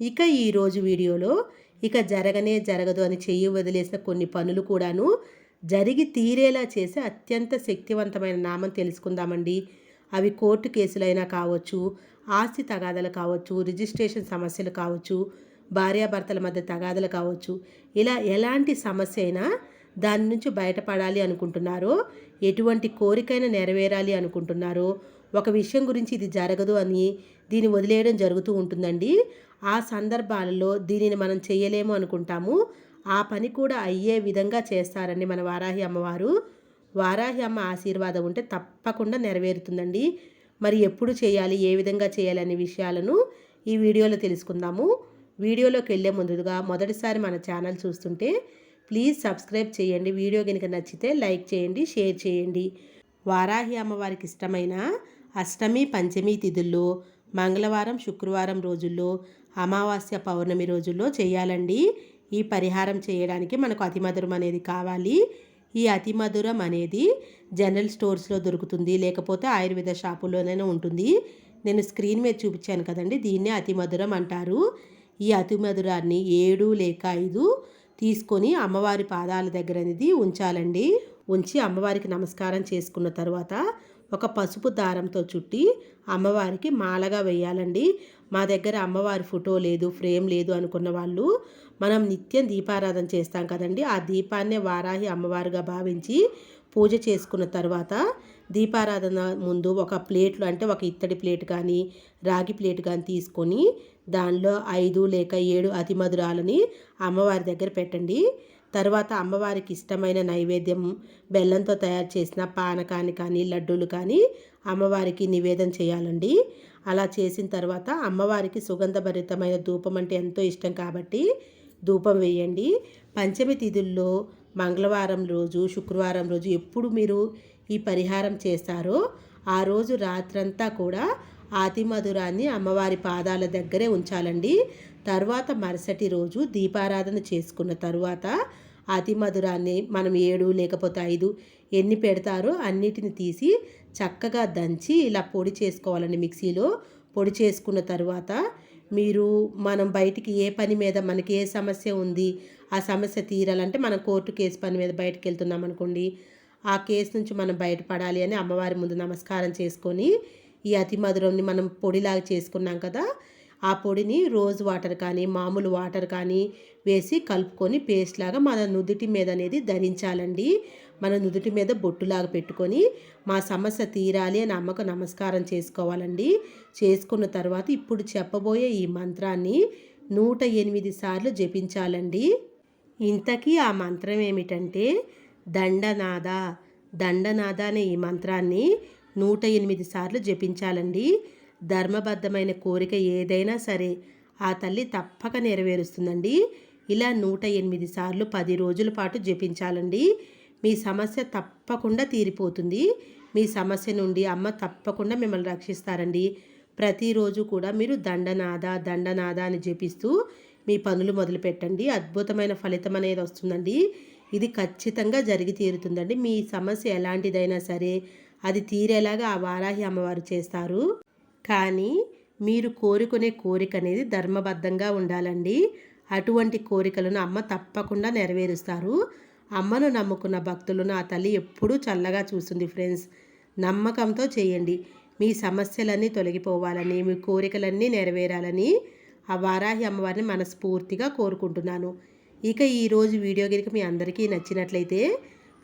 ఇక ఈరోజు వీడియోలో ఇక జరగనే జరగదు అని చెయ్యి వదిలేసిన కొన్ని పనులు కూడాను జరిగి తీరేలా చేసే అత్యంత శక్తివంతమైన నామం తెలుసుకుందామండి. అవి కోర్టు కేసులైనా కావచ్చు ఆస్తి తగాదలు కావచ్చు రిజిస్ట్రేషన్ సమస్యలు కావచ్చు భార్యాభర్తల మధ్య తగాదలు కావచ్చు. ఇలా ఎలాంటి సమస్య అయినా దాని నుంచి బయటపడాలి అనుకుంటున్నారో ఎటువంటి కోరికైనా నెరవేరాలి అనుకుంటున్నారో ఒక విషయం గురించి ఇది జరగదు అని దీన్ని వదిలేయడం జరుగుతూ ఉంటుందండి. ఆ సందర్భాలలో దీనిని మనం చేయలేము అనుకుంటాము. ఆ పని కూడా అయ్యే విధంగా చేస్తారండి మన వారాహి అమ్మవారు. వారాహి అమ్మ ఆశీర్వాదం ఉంటే తప్పకుండా నెరవేరుతుందండి. మరి ఎప్పుడు చేయాలి ఏ విధంగా చేయాలి అనే విషయాలను ఈ వీడియోలో తెలుసుకుందాము. వీడియోలోకి వెళ్ళే ముందుగా మొదటిసారి మన ఛానల్ చూస్తుంటే ప్లీజ్ సబ్స్క్రైబ్ చేయండి. వీడియో కనుక నచ్చితే లైక్ చేయండి షేర్ చేయండి. వారాహి అమ్మవారికి ఇష్టమైన అష్టమి పంచమి తిథుల్లో మంగళవారం శుక్రవారం రోజుల్లో అమావాస్య పౌర్ణమి రోజుల్లో చేయాలండి. ఈ పరిహారం చేయడానికి మనకు అతిమధురం అనేది కావాలి. ఈ అతిమధురం అనేది జనరల్ స్టోర్స్లో దొరుకుతుంది లేకపోతే ఆయుర్వేద షాపుల్లోనైనా ఉంటుంది. నేను స్క్రీన్ మీద చూపించాను కదండి దీన్నే అతిమధురం అంటారు. ఈ అతిమధురాన్ని ఏడు లేక ఐదు తీసుకొని అమ్మవారి పాదాల దగ్గర అనేది ఉంచాలండి. ఉంచి అమ్మవారికి నమస్కారం చేసుకున్న తర్వాత ఒక పసుపు దారంతో చుట్టి అమ్మవారికి మాలగా వేయాలండి. మా దగ్గర అమ్మవారి ఫోటో లేదు ఫ్రేమ్ లేదు అనుకున్న వాళ్ళు మనం నిత్యం దీపారాధన చేస్తాం కదండి. ఆ దీపాన్నే వారాహి అమ్మవారుగా భావించి పూజ చేసుకున్న తర్వాత దీపారాధన ముందు ఒక ప్లేట్లు అంటే ఒక ఇత్తడి ప్లేట్ కానీ రాగి ప్లేట్ కానీ తీసుకొని దానిలో ఐదు లేక ఏడు అతిమధురాలని అమ్మవారి దగ్గర పెట్టండి. తర్వాత అమ్మవారికి ఇష్టమైన నైవేద్యం బెల్లంతో తయారు చేసిన పానకాన్ని కానీ లడ్డూలు కానీ అమ్మవారికి నివేదన చేయాలండి. అలా చేసిన తర్వాత అమ్మవారికి సుగంధభరితమైన ధూపం అంటే ఎంతో ఇష్టం కాబట్టి ధూపం వేయండి. పంచమి తిథుల్లో మంగళవారం రోజు శుక్రవారం రోజు ఎప్పుడు మీరు ఈ పరిహారం చేస్తారో ఆ రోజు రాత్రంతా కూడా ఆతిమధురాన్ని అమ్మవారి పాదాల దగ్గరే ఉంచాలండి. తర్వాత మరుసటి రోజు దీపారాధన చేసుకున్న తరువాత అతిమధురాన్ని మనం ఏడు లేకపోతే ఐదు ఎన్ని పెడతారో అన్నిటిని తీసి చక్కగా దంచి ఇలా పొడి చేసుకోవాలండి మిక్సీలో. పొడి చేసుకున్న తర్వాత మీరు మనం బయటికి ఏ పని మీద మనకి ఏ సమస్య ఉంది ఆ సమస్య తీరాలంటే మనం కోర్టు కేసు పని మీద బయటకు వెళ్తున్నాం అనుకోండి ఆ కేసు నుంచి మనం బయటపడాలి అని అమ్మవారి ముందు నమస్కారం చేసుకొని ఈ అతి మధురంని మనం పొడిలాగా చేసుకున్నాం కదా ఆ పొడిని రోజ్ వాటర్ కానీ మామూలు వాటర్ కానీ వేసి కలుపుకొని పేస్ట్ లాగా మన నుదుటి మీద అనేది ధరించాలండి. మన నుదుటి మీద బొట్టులాగా పెట్టుకొని మా సమస్య తీరాలి అని అమ్మకు నమస్కారం చేసుకోవాలండి. చేసుకున్న తర్వాత ఇప్పుడు చెప్పబోయే ఈ మంత్రాన్ని నూట ఎనిమిది సార్లు జపించాలండి. ఇంతకీ ఆ మంత్రం ఏమిటంటే దండనాద. దండనాద అనే ఈ మంత్రాన్ని నూట ఎనిమిది సార్లు జపించాలండి. ధర్మబద్ధమైన కోరిక ఏదైనా సరే ఆ తల్లి తప్పక నెరవేరుస్తుందండి. ఇలా నూట ఎనిమిది సార్లు పది రోజుల పాటు జపించాలండి. మీ సమస్య తప్పకుండా తీరిపోతుంది. మీ సమస్య నుండి అమ్మ తప్పకుండా మిమ్మల్ని రక్షిస్తారండి. ప్రతిరోజు కూడా మీరు దండనాద దండనాద అని జపిస్తూ మీ పనులు మొదలు పెట్టండి అద్భుతమైన ఫలితం అనేది వస్తుందండి. ఇది ఖచ్చితంగా జరిగి తీరుతుందండి. మీ సమస్య ఎలాంటిదైనా సరే అది తీరేలాగా ఆ వారాహి అమ్మవారు చేస్తారు. కానీ మీరు కోరుకునే కోరిక అనేది ధర్మబద్ధంగా ఉండాలండి. అటువంటి కోరికలను అమ్మ తప్పకుండా నెరవేరుస్తారు. అమ్మను నమ్ముకున్న భక్తులను ఆ తల్లి ఎప్పుడూ చల్లగా చూస్తుంది ఫ్రెండ్స్. నమ్మకంతో చేయండి. మీ సమస్యలన్నీ తొలగిపోవాలని మీ కోరికలన్నీ నెరవేరాలని ఆ వారాహి అమ్మవారిని మనస్ఫూర్తిగా కోరుకుంటున్నాను. ఇక ఈరోజు వీడియో కనుక మీ అందరికీ నచ్చినట్లయితే